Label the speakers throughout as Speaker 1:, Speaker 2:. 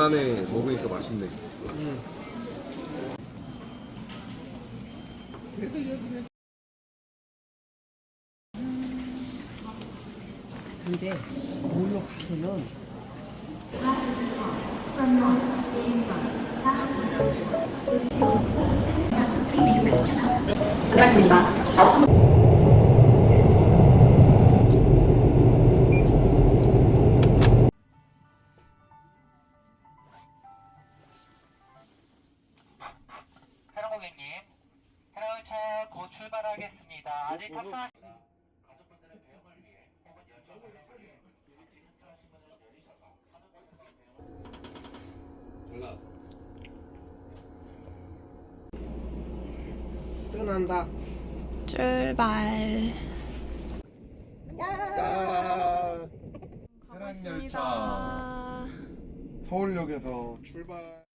Speaker 1: 오랜만에 먹으니까 맛있네.
Speaker 2: 근데 놀러 가서는
Speaker 3: 해랑 아직 탑승하 가족분들의 배움을 위해 혹은 열정을 위해 같이 탑승하신 분을 내리셔서 하는 것을
Speaker 2: 떠난다.
Speaker 4: 출발.
Speaker 1: 야.
Speaker 4: 아,
Speaker 1: 서울역에서 출발.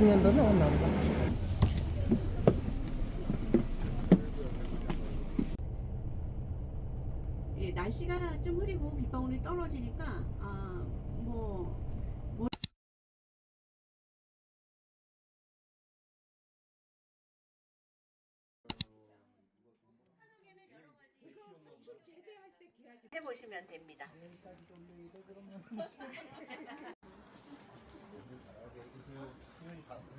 Speaker 2: 20년도 넘었나 보다.
Speaker 5: 예, 날씨가 좀 흐리고 빗방울이 떨어지니까 아, 뭐 해보시면 됩니다. 책임만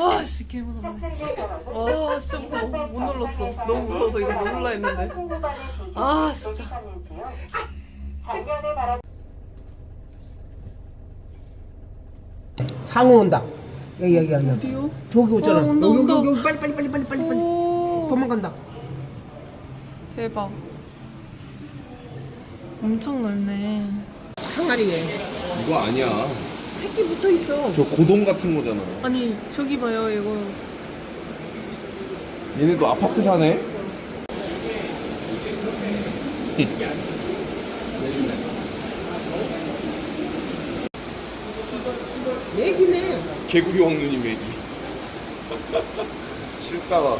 Speaker 4: 와, 씨, 개무섭네. 와, 진짜 무서워. 못 눌렀어. 너무 무서워서 이거 눌러 했는데. 아, 진짜.
Speaker 2: 상어 온다. 여기 여기 여기.
Speaker 4: 어디요?
Speaker 2: 저기 오잖아.
Speaker 4: 어, 온다,
Speaker 2: 여기
Speaker 4: 온다.
Speaker 2: 여기 여기 빨리 빨리 빨리 빨리 빨리 빨리.
Speaker 4: 오,
Speaker 2: 도망간다.
Speaker 4: 대박. 엄청 넓네.
Speaker 2: 항아리에
Speaker 1: 이거 아니야.
Speaker 2: 새끼 붙어 있어.
Speaker 1: 저 고동 같은 거잖아.
Speaker 4: 아니, 저기 봐요, 이거.
Speaker 1: 얘네도 아파트 사네.
Speaker 2: 얘기네.
Speaker 1: 개구리 왕눈이 매기. 실사가.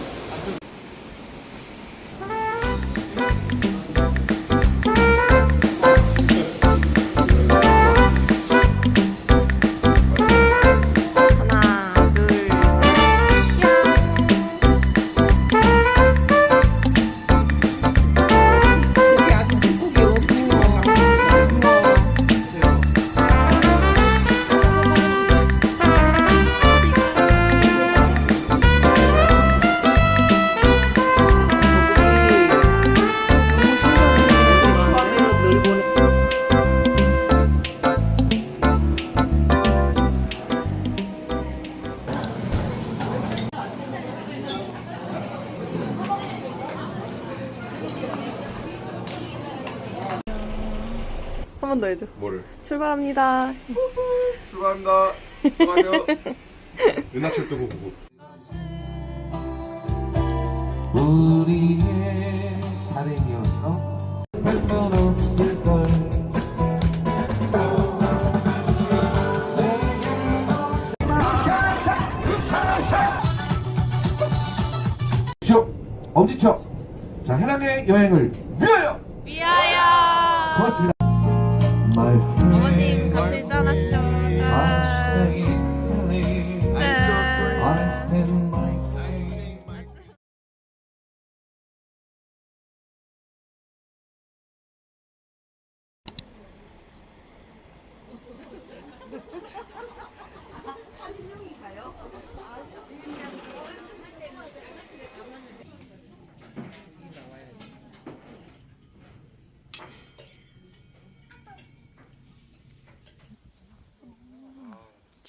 Speaker 4: 한 번 더 해줘.
Speaker 1: 뭐를?
Speaker 4: 출발합니다.
Speaker 1: 출발합니다. 수고하세요. 은하철도 보고.
Speaker 3: 우리의 바람이었어. 별건 없을 걸.
Speaker 6: 엄지척, 엄지척. 자, 해랑의 여행을 위하여!
Speaker 4: 위하여!
Speaker 6: 고맙습니다. 어머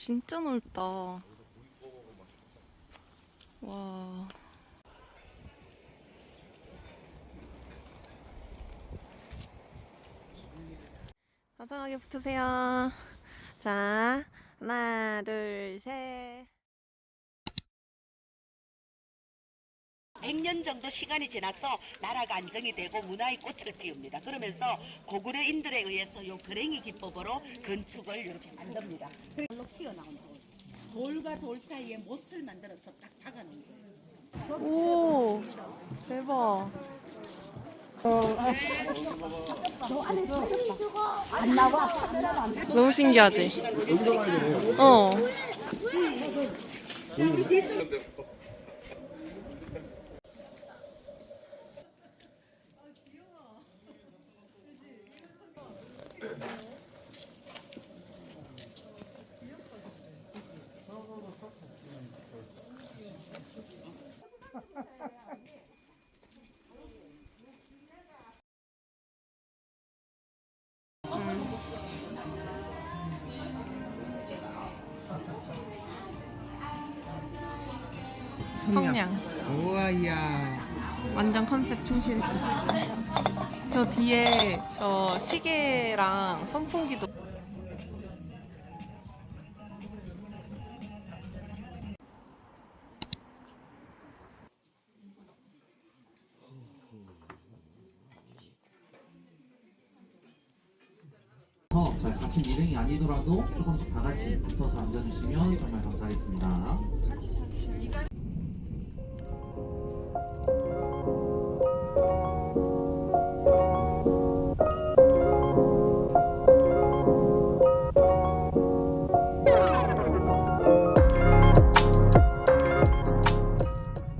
Speaker 6: 진짜 넓다. 와. 다정하게 붙으세요. 자, 하나, 둘, 셋.
Speaker 7: 정도 시간이 지나서 나라가 안정이 되고 문화의 꽃을 피웁니다. 그러면서 고구려인들에 의해서 요 거랭이 기법으로 건축을 이렇게 만듭니다. 돌로 튀어나온 돌. 돌과 돌 사이에 못을 만들어서 딱 박아놓은 거예요.
Speaker 6: 오, 대박. 너무 신기하지? 어. 성냥.
Speaker 2: 우와야.
Speaker 6: 완전 컨셉 충실. 저 뒤에 저 시계랑 선풍기도.
Speaker 8: 저희 같은 일행이 아니더라도 조금씩 다 같이 붙어서 앉아주시면 정말 감사하겠습니다.